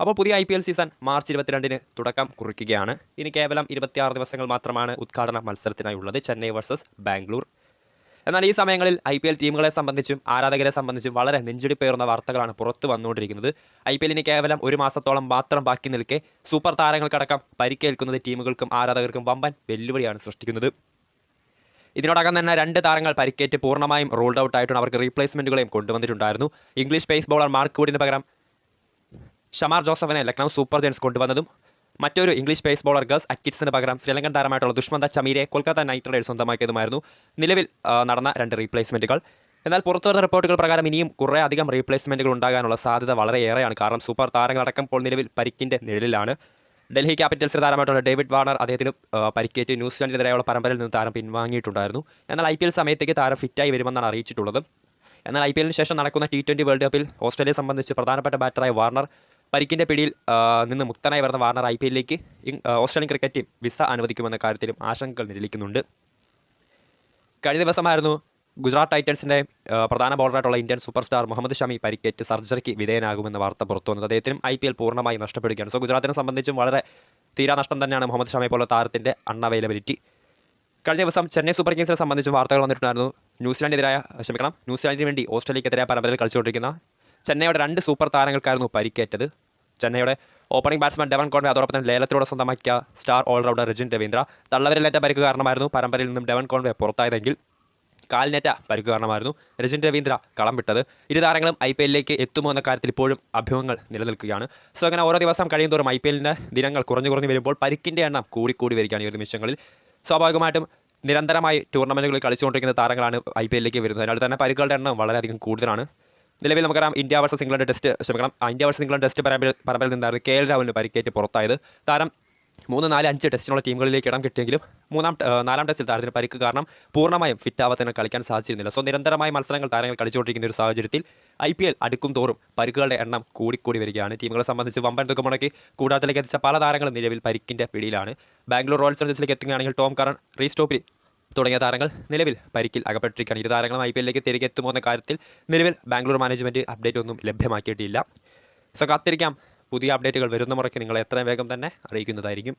അപ്പോൾ പുതിയ I P L season March ഇരുപത്തിരണ്ടിന് തുടക്കം കുറിക്കുകയാണ്. ഇനി കേവലം ഇരുപത്തിയാറ് ദിവസങ്ങൾ മാത്രമാണ് ഉദ്ഘാടന മത്സരത്തിനായി ഉള്ളത് ചെന്നൈ വേഴ്സസ് ബാംഗ്ലൂർ. എന്നാൽ ഈ സമയങ്ങളിൽ ഐ പി എൽ ടീമുകളെ സംബന്ധിച്ചും ആരാധകരെ സംബന്ധിച്ചും വളരെ നെഞ്ചിടിപ്പേറുന്ന വാർത്തകളാണ് പുറത്തു വന്നുകൊണ്ടിരിക്കുന്നത്. ഐ പി എല്ലിന് കേവലം ഒരു മാസത്തോളം മാത്രം ബാക്കി നിൽക്കെ സൂപ്പർ താരങ്ങൾക്കടക്കം പരിക്കേൽക്കുന്നത് ടീമുകൾക്കും ആരാധകർക്കും വമ്പൻ വെല്ലുവിളിയാണ് സൃഷ്ടിക്കുന്നത്. ഇതിനോടകം തന്നെ രണ്ട് താരങ്ങൾ പരിക്കേറ്റ് പൂർണമായും റൂൾഡ് ഔട്ട് ആയിട്ടുണ്ട് അവർക്ക് റീപ്ലേസ്മെന്റുകളെയും കൊണ്ടുവന്നിട്ടുണ്ടായിരുന്നു. ഇംഗ്ലീഷ് പേസ് ബോളർ മാർക്ക് വുഡിന് പകരം ഷമാർ ജോസഫിനെ ലക്നൗ സൂപ്പർ ജയൻസ് കൊണ്ടുവന്നതും മറ്റൊരു ഇംഗ്ലീഷ് പേസ് ബോളർ ഗസ് അറ്റ്കിറ്റ്സിന് പകരം ശ്രീലങ്കൻ താരമായിട്ടുള്ള ദുഷ്മന്ത ചമീരെ കൊൽക്കത്ത നൈറ്റ് റൈഡേഴ്സ് സ്വന്തമാക്കിയതുമായിരുന്നു. നിലവിൽ നടന്ന രണ്ട് റീപ്ലേസ്മെന്റുകൾ എന്നാൽ പുറത്തുവരുന്ന റിപ്പോർട്ടുകൾ പ്രകാരം ഇനിയും കുറേ അധികം റീപ്ലേസ്മെന്റുകൾ ഉണ്ടാകാനുള്ള സാധ്യത വളരെയേറെയാണ്. കാരണം സൂപ്പർ താരങ്ങളടക്കം ഇപ്പോൾ നിലവിൽ പരിക്കിന്റെ നിഴലിലാണ്. ഡൽഹി ക്യാപിറ്റൽസിന് താരമായിട്ടുള്ള ഡേവിഡ് വാർണർ അദ്ദേഹത്തിന് പരിക്കേറ്റ്. ന്യൂസിലാൻഡിനെതിരെയുള്ള പരമ്പരയിൽ നിന്ന് താരം പിൻവാങ്ങിയിട്ടുണ്ടായിരുന്നു. എന്നാൽ ഐ പി എൽ സമയത്തേക്ക് താരം ഫിറ്റായി വരുമെന്നാണ് അറിയിച്ചിട്ടുള്ളത്. എന്നാൽ ഐ പി എല്ലിന് ശേഷം നടക്കുന്ന ടി ട്വന്റി വേൾഡ് കപ്പിൽ ഓസ്ട്രേലിയയെ സംബന്ധിച്ച് പ്രധാനപ്പെട്ട ബാറ്ററായ വാർണർ പരിക്കിന്റെ പിടിയിൽ നിന്ന് മുക്തനായി വരുന്ന വാർണർ ഐ പി എല്ലിലേക്ക് ഓസ്ട്രേലിയൻ ക്രിക്കറ്റ് ടീം വിസ അനുവദിക്കുമെന്ന കാര്യത്തിലും ആശങ്കകൾ നിലനിൽക്കുന്നുണ്ട്. കഴിഞ്ഞ ദിവസമായിരുന്നു ഗുജറാത്ത് ടൈറ്റൻസിന്റെ പ്രധാന ബോളറായിട്ടുള്ള Indian super star Mohammed Shami പരിക്കേറ്റ് സർജറിക്ക് വിധേയനാകുമെന്ന വാർത്ത പുറത്തു വന്നത് അദ്ദേഹത്തിനും ഐ പി എൽ പൂർണമായി നഷ്ടപ്പെടുകയാണ്. സോ ഗുജറാത്തിനെ സംബന്ധിച്ചും വളരെ തീരാ നഷ്ടം തന്നെയാണ് മുഹമ്മദ് ഷമി പോലുള്ള താരത്തിന്റെ അൺഅവൈലബിലിറ്റി. കഴിഞ്ഞ ദിവസം ചെന്നൈ സൂപ്പർ കിങ്സിനെ സംബന്ധിച്ചും വാർത്തകൾ വന്നിട്ടുണ്ടായിരുന്നു. ന്യൂസിലാൻഡിനെതിരായ ക്ഷമിക്കണം ന്യൂസിലാൻഡിന് വേണ്ടി ഓസ്ട്രേലിയക്കെതിരായ പരമ്പരയിൽ കളിച്ചുകൊണ്ടിരിക്കുന്ന ചെന്നൈയുടെ രണ്ട് സൂപ്പർ താരങ്ങൾക്കായിരുന്നു പരിക്കേറ്റത്. ചെന്നൈയുടെ ഓപ്പണിംഗ് ബാറ്റ്സ്മാൻ ഡെവൻ കോൺവേ അതോടൊപ്പം തന്നെ ലേലത്തിലൂടെ സ്വന്തമാക്കിയ സ്റ്റാർ ഓൾറൗണ്ടർ രജിൻ രവീന്ദ്ര. തള്ളവരിലേറ്റ പരിക്ക് കാരണമായിരുന്നു പരമ്പരയിൽ നിന്നും ഡെവൻ കോൺവേ പുറത്തായതെങ്കിൽ കാലിനേറ്റ പരിക്ക് കാരണമായിരുന്നു രജിൻ രവീന്ദ്ര കളം വിട്ടത്. ഇരു താരങ്ങളും ഐ പി എല്ലിലേക്ക് എത്തുമോ എന്ന കാര്യത്തിൽ ഇപ്പോഴും അഭ്യൂഹങ്ങൾ നിലനിൽക്കുകയാണ്. സോ അങ്ങനെ ഓരോ ദിവസം കഴിയുന്തോറും ഐ പി എല്ലിന്റെ ദിനങ്ങൾ കുറഞ്ഞു കുറഞ്ഞു വരുമ്പോൾ പരിക്കിന്റെ എണ്ണം കൂടിക്കൂടി വരികയാണ് ഈ ഒരു നിമിഷങ്ങളിൽ. സ്വാഭാവികമായിട്ടും നിരന്തരമായി ടൂർണമെന്റുകളിൽ കളിച്ചുകൊണ്ടിരിക്കുന്ന താരങ്ങളാണ് ഐ പി എല്ലിലേക്ക് വരുന്നത്. അതിനാൽ തന്നെ പരിക്കുകളുടെ എണ്ണം വളരെയധികം കൂടുതലാണ്. നിലവിൽ നമുക്കറിയാം ഇന്ത്യ വേഴ്സസ് ഇംഗ്ലണ്ട് ടെസ്റ്റ് ക്ഷമിക്കണം. ഇന്ത്യ വേഴ്സസ് ഇംഗ്ലണ്ട് ടെസ്റ്റ് പരമ്പര പരമ്പരയിൽ നിന്നായിരുന്നു കെ എൽ രാഹുലിന് പരിക്കേറ്റ് പുറത്തായത്. താരം മൂന്ന് നാല് അഞ്ച് ടെസ്റ്റിനുള്ള ടീമുകളിലേക്ക് ഇടം കിട്ടിയെങ്കിലും മൂന്നാം നാലാം ടെസ്റ്റിൽ താരത്തിന് പരിക്ക് കാരണം പൂർണമായും ഫിറ്റ് ആവാത്തതിന് കളിക്കാൻ സാധിച്ചിരുന്നില്ല. സോ നിരന്തരമായ മത്സരങ്ങൾ താരങ്ങൾ കളിച്ചുകൊണ്ടിരിക്കുന്ന ഒരു സാഹചര്യത്തിൽ ഐ പി എൽ അടുക്കും തോറും പരിക്കുകളുടെ എണ്ണം കൂടിക്കൂടി വരികയാണ്. ടീമുകളെ സംബന്ധിച്ച് വമ്പൻ തുക മുടക്കി കൂടാരത്തിലേക്ക് എത്തിച്ച പല താരങ്ങളും നിലവിൽ പരിക്കിന്റെ പിടിയിലാണ്. ബാംഗ്ലൂർ റോയൽ ചലഞ്ചേഴ്സിലേക്ക് എത്തുകയാണെങ്കിൽ ടോം കറൺ റീസ്റ്റോപ്പിൽ തുടങ്ങിയ താരങ്ങൾ നിലവിൽ പരിക്കിൽ അകപ്പെട്ടിരിക്കുകയാണ്. ഇരു താരങ്ങളും ഐ പി എല്ലിലേക്ക് തിരികെ എത്തുമോ എന്ന കാര്യത്തിൽ നിലവിൽ ബാംഗ്ലൂർ മാനേജ്മെന്റ് അപ്ഡേറ്റ് ഒന്നും ലഭ്യമാക്കിയിട്ടില്ല. സോ കാത്തിരിക്കാം. പുതിയ അപ്ഡേറ്റുകൾ വരുന്ന മുറയ്ക്ക് നിങ്ങളെ എത്രയും വേഗം തന്നെ അറിയിക്കുന്നതായിരിക്കും.